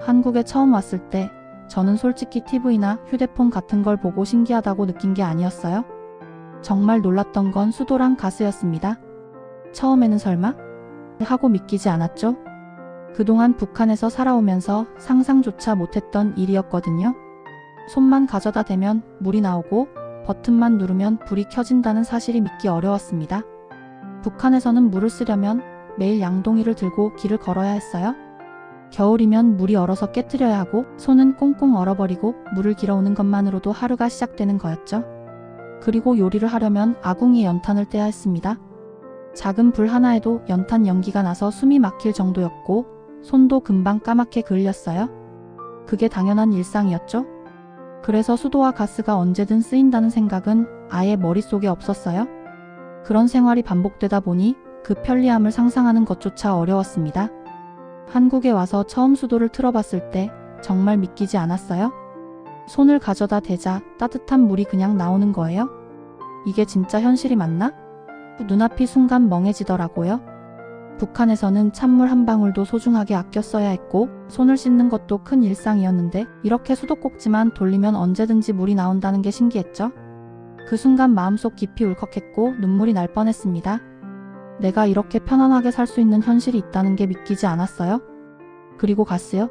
한국에 처음 왔을 때 저는 솔직히 TV나 휴대폰 같은 걸 보고 신기하다고 느낀 게 아니었어요. 정말 놀랐던 건 수도랑 가스였습니다. 처음에는 설마? 하고 믿기지 않았죠? 그동안 북한에서 살아오면서 상상조차 못했던 일이었거든요. 손만 가져다 대면 물이 나오고 버튼만 누르면 불이 켜진다는 사실이 믿기 어려웠습니다. 북한에서는 물을 쓰려면 매일 양동이를 들고 길을 걸어야 했어요. 겨울이면 물이 얼어서 깨뜨려야 하고 손은 꽁꽁 얼어버리고 물을 길어오는 것만으로도 하루가 시작되는 거였죠. 그리고 요리를 하려면 아궁이에 연탄을 떼야 했습니다. 작은 불 하나에도 연탄 연기가 나서 숨이 막힐 정도였고 손도 금방 까맣게 그을렸어요. 그게 당연한 일상이었죠. 그래서 수도와 가스가 언제든 쓰인다는 생각은 아예 머릿속에 없었어요. 그런 생활이 반복되다 보니 그 편리함을 상상하는 것조차 어려웠습니다. 한국에 와서 처음 수도를 틀어봤을 때 정말 믿기지 않았어요. 손을 가져다 대자 따뜻한 물이 그냥 나오는 거예요. 이게 진짜 현실이 맞나? 눈앞이 순간 멍해지더라고요. 북한에서는 찬물 한 방울도 소중하게 아껴 써야 했고 손을 씻는 것도 큰 일상이었는데 이렇게 수도꼭지만 돌리면 언제든지 물이 나온다는 게 신기했죠. 그 순간 마음속 깊이 울컥했고 눈물이 날 뻔했습니다. 내가 이렇게 편안하게 살 수 있는 현실이 있다는 게 믿기지 않았어요. 그리고 가스요?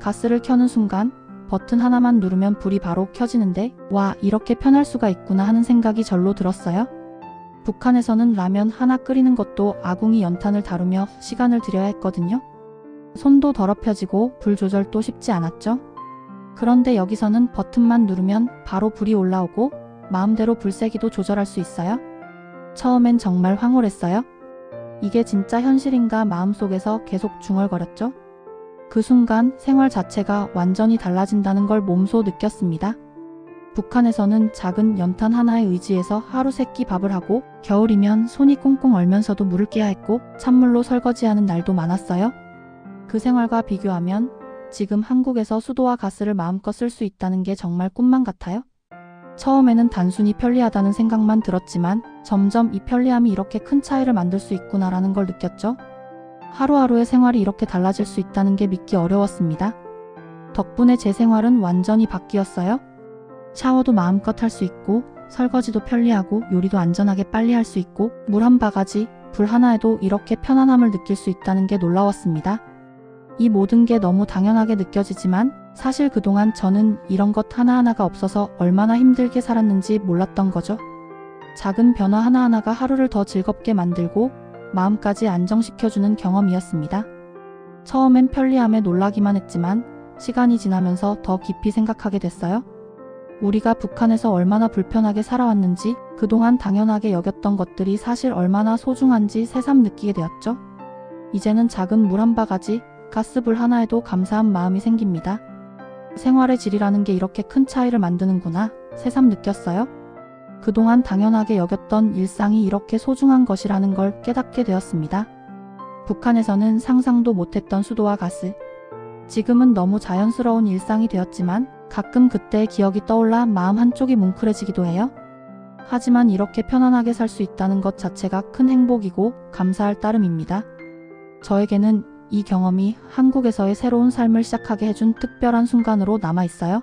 가스를 켜는 순간 버튼 하나만 누르면 불이 바로 켜지는데 와 이렇게 편할 수가 있구나 하는 생각이 절로 들었어요. 북한에서는 라면 하나 끓이는 것도 아궁이 연탄을 다루며 시간을 들여야 했거든요. 손도 더럽혀지고 불 조절도 쉽지 않았죠. 그런데 여기서는 버튼만 누르면 바로 불이 올라오고 마음대로 불세기도 조절할 수 있어요. 처음엔 정말 황홀했어요. 이게 진짜 현실인가 마음속에서 계속 중얼거렸죠. 그 순간 생활 자체가 완전히 달라진다는 걸 몸소 느꼈습니다. 북한에서는 작은 연탄 하나에 의지해서 하루 세 끼 밥을 하고 겨울이면 손이 꽁꽁 얼면서도 물을 깨야 했고 찬물로 설거지하는 날도 많았어요. 그 생활과 비교하면 지금 한국에서 수도와 가스를 마음껏 쓸 수 있다는 게 정말 꿈만 같아요. 처음에는 단순히 편리하다는 생각만 들었지만 점점 이 편리함이 이렇게 큰 차이를 만들 수 있구나라는 걸 느꼈죠. 하루하루의 생활이 이렇게 달라질 수 있다는 게 믿기 어려웠습니다. 덕분에 제 생활은 완전히 바뀌었어요. 샤워도 마음껏 할 수 있고 설거지도 편리하고 요리도 안전하게 빨리 할 수 있고 물 한 바가지, 불 하나에도 이렇게 편안함을 느낄 수 있다는 게 놀라웠습니다. 이 모든 게 너무 당연하게 느껴지지만 사실 그동안 저는 이런 것 하나하나가 없어서 얼마나 힘들게 살았는지 몰랐던 거죠. 작은 변화 하나하나가 하루를 더 즐겁게 만들고 마음까지 안정시켜주는 경험이었습니다. 처음엔 편리함에 놀라기만 했지만 시간이 지나면서 더 깊이 생각하게 됐어요. 우리가 북한에서 얼마나 불편하게 살아왔는지 그동안 당연하게 여겼던 것들이 사실 얼마나 소중한지 새삼 느끼게 되었죠. 이제는 작은 물 한 바가지, 가스불 하나에도 감사한 마음이 생깁니다. 생활의 질이라는 게 이렇게 큰 차이를 만드는구나 새삼 느꼈어요. 그동안 당연하게 여겼던 일상이 이렇게 소중한 것이라는 걸 깨닫게 되었습니다. 북한에서는 상상도 못했던 수도와 가스. 지금은 너무 자연스러운 일상이 되었지만 가끔 그때의 기억이 떠올라 마음 한쪽이 뭉클해지기도 해요. 하지만 이렇게 편안하게 살 수 있다는 것 자체가 큰 행복이고 감사할 따름입니다. 저에게는 이 경험이 한국에서의 새로운 삶을 시작하게 해준 특별한 순간으로 남아 있어요.